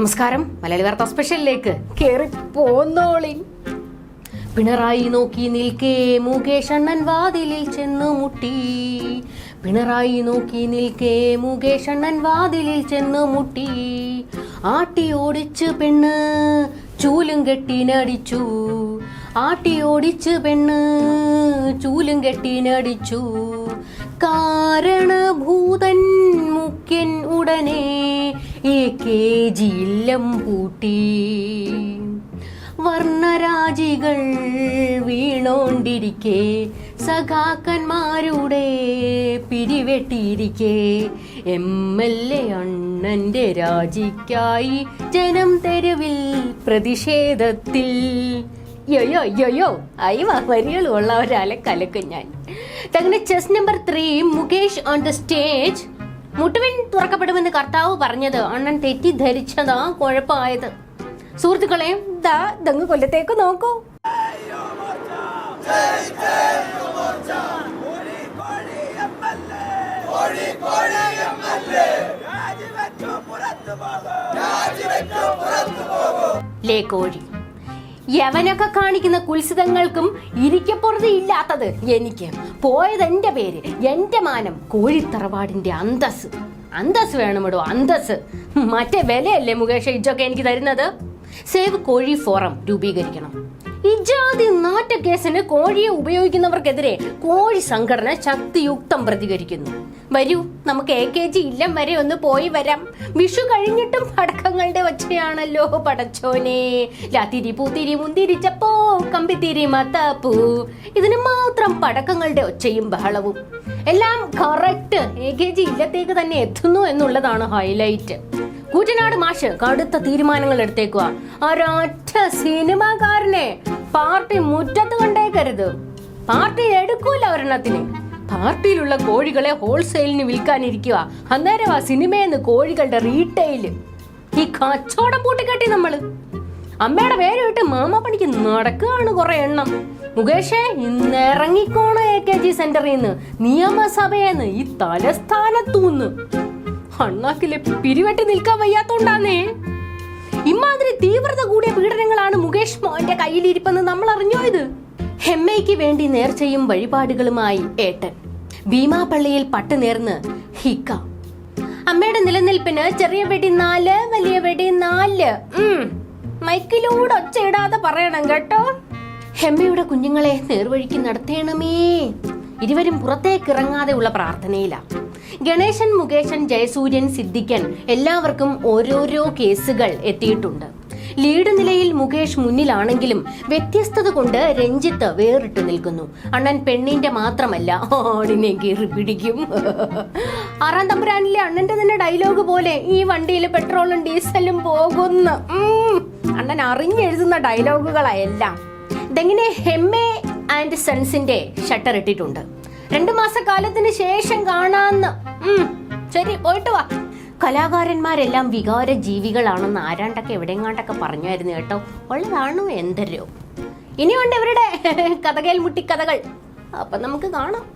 നമസ്കാരം. മലയാളി വാർത്ത സ്പെഷ്യലിലേക്ക് കേറി പോന്നോളി പിണറായി നോക്കി നിൽക്കേ മുകേഷ് അണ്ണൻ വാതിലിൽ ചെന്നു മുട്ടി. പിണറായി നോക്കി നിൽക്കേ മുകേഷ് അണ്ണൻ വാതിലിൽ ചെന്നു മുട്ടി. ആട്ടി ഓടിച്ച് പെണ്ണ് ചൂലും കെട്ടിനടിച്ചു. ആട്ടി ഓടിച്ച് പെണ്ണ് ചൂലും കെട്ടിനടിച്ചു. കാരണഭൂതൻ മുഖ്യൻ ഉടനെ എ കെ ജില്ലം പൂട്ടി. വർണരാജികൾ വീണോണ്ടിരിക്കെ സഖാക്കന്മാരുടെ പിരിവെട്ടിയിരിക്കെ. എം എൽ എ അണ്ണന്റെ രാജിക്കായി ജനം തെരുവിൽ പ്രതിഷേധത്തിൽ. യോയോ യോയോ അയവ വരികൾ ഒരാളെ കലക്കും ഞാൻ. അങ്ങനെ chess number three Mukesh on the stage മുട്ടുവിൻ തുറക്കപ്പെടുമെന്ന് കർത്താവ് പറഞ്ഞത് അണ്ണൻ തെറ്റിദ്ധരിച്ചതാ കുഴപ്പമായത്. സുഹൃത്തുക്കളെ ദാ ദങ്ങ് കൊല്ലത്തേക്ക് നോക്കൂ. ലേ കോഴി യവനൊക്കെ കാണിക്കുന്ന കുത്സിതങ്ങൾക്കും ഇരിക്കപ്പുറത്ത് ഇല്ലാത്തത് എനിക്ക്. പോയത് എന്റെ പേര് എന്റെ മാനം കോഴിത്തറവാടിന്റെ അന്തസ് അന്തസ് വേണമിടോ അന്തസ് മറ്റേ വിലയല്ലേ മുകേഷ് ഇജൊക്കെ എനിക്ക് തരുന്നത്? സേവ് കോഴി ഫോറം രൂപീകരിക്കണം. ഇജാതി നാറ്റ കേസിന് കോഴിയെ ഉപയോഗിക്കുന്നവർക്കെതിരെ കോഴി സംഘടന ശക്തിയുക്തം പ്രതികരിക്കുന്നു. വരൂ നമുക്ക് എ കെ ജി ഇല്ലം വരെ ഒന്ന് പോയി വരാം. വിഷു കഴിഞ്ഞിട്ടും പടക്കങ്ങളുടെ ഒച്ചയാണല്ലോ പടച്ചോനെ. ലാത്തിരി പൂത്തിരി മുന്തിരിച്ചപ്പോ കമ്പിത്തിരി മത്തപ്പൂ. ഇതിന് മാത്രം പടക്കങ്ങളുടെ ഒച്ചയും ബഹളവും. എല്ലാം കറക്റ്റ് എ കെ ജി ഇല്ലത്തേക്ക് തന്നെ എത്തുന്നു എന്നുള്ളതാണ് ഹൈലൈറ്റ് കൂറ്റനാട് മാഷ് കടുത്ത തീരുമാനങ്ങൾ എടുത്തേക്കുക ഒരൊറ്റ സിനിമാക്കാരനെ പാർട്ടി മുറ്റത്ത് കണ്ടേക്കരുത്. പാർട്ടി എടുക്കൂല ഒരെണ്ണത്തിന്. പാർട്ടിയിലുള്ള കോഴികളെ ഹോൾസെയിലിന് വിൽക്കാനിരിക്കുക. അന്നേരം ആ സിനിമയെന്ന് കോഴികളുടെ റീറ്റെയിൽ. ഈ കച്ചവടം പൂട്ടിക്കെട്ടി നമ്മൾ. അമ്മയുടെ പേര് വിട്ട് മാമ പണിക്ക് നടക്കുകയാണ് കുറെ എണ്ണം. മുകേഷേ ഇന്ന് ഇറങ്ങിക്കോണോ എ കെ ജി സെന്ററിൽ നിന്ന് നിയമസഭയെന്ന് ഈ തലസ്ഥാനത്തൂന്ന്. അണ്ണാക്കിലെ പിരിവെട്ടി നിൽക്കാൻ വയ്യാത്തോണ്ടാന്നേ. ഇമാതിരി തീവ്രത കൂടിയ പീഡനങ്ങളാണ് മുകേഷ് മോന്റെ കയ്യിലിരിപ്പെന്ന് നമ്മൾ അറിഞ്ഞോ ഇത്? ഹെമ്മയ്ക്ക് വേണ്ടി നേർച്ചയും വഴിപാടുകളുമായി ഏട്ടൻ. ഭീമാപള്ളിയിൽ പട്ട് നേർന്ന് ഹിക്ക. അമ്മയുടെ നിലനിൽപ്പിന് ചെറിയ വെടി നാല് വലിയ വെടി നാല്. മൈക്കിലൂടെ ഒച്ചയിടാതെ പറയണം കേട്ടോ. ഹെമ്മയുടെ കുഞ്ഞുങ്ങളെ നേർവഴിക്ക് നടത്തേണമേ. ഇരുവരും പുറത്തേക്ക് ഇറങ്ങാതെയുള്ള പ്രാർത്ഥനയിലാണ് ഗണേശൻ മുകേശൻ ജയസൂര്യൻ സിദ്ധിക്കൻ എല്ലാവർക്കും ഓരോരോ കേസുകൾ എത്തിയിട്ടുണ്ട്. ലീഡ് നിലയിൽ മുകേഷ് മുന്നിലാണെങ്കിലും വ്യത്യസ്തത കൊണ്ട് രഞ്ജിത്ത് വേറിട്ട് നിൽക്കുന്നു. അണ്ണൻ പെണ്ണിന്റെ മാത്രമല്ല ഓടിനെ കീറി പിടിക്കും. ആറാം തമ്പുരാനിലെ അണ്ണന്റെ തന്നെ ഡയലോഗ് പോലെ ഈ വണ്ടിയിൽ പെട്രോളും ഡീസലും പോകുന്നു. അണ്ണൻ അറിഞ്ഞെഴുതുന്ന ഡയലോഗുകളാ എല്ലാം. ഇതെങ്ങനെ ഹെമ്മെ ആൻഡ് സൺസിന്റെ ഷട്ടർ ഇട്ടിട്ടുണ്ട്. രണ്ടു മാസക്കാലത്തിന് ശേഷം കാണാന്ന്. ശരി പോയിട്ട് വാ. കലാകാരന്മാരെല്ലാം വികാര ജീവികളാണെന്ന് ആരാണ്ടൊക്കെ എവിടെങ്ങാണ്ടൊക്കെ പറഞ്ഞായിരുന്നു കേട്ടോ. ഉള്ളതാണോ എന്തരോ. ഇനിയുണ്ട് ഇവരുടെ കഥകയിൽ മുട്ടിക്കഥകൾ അപ്പൊ നമുക്ക് കാണാം.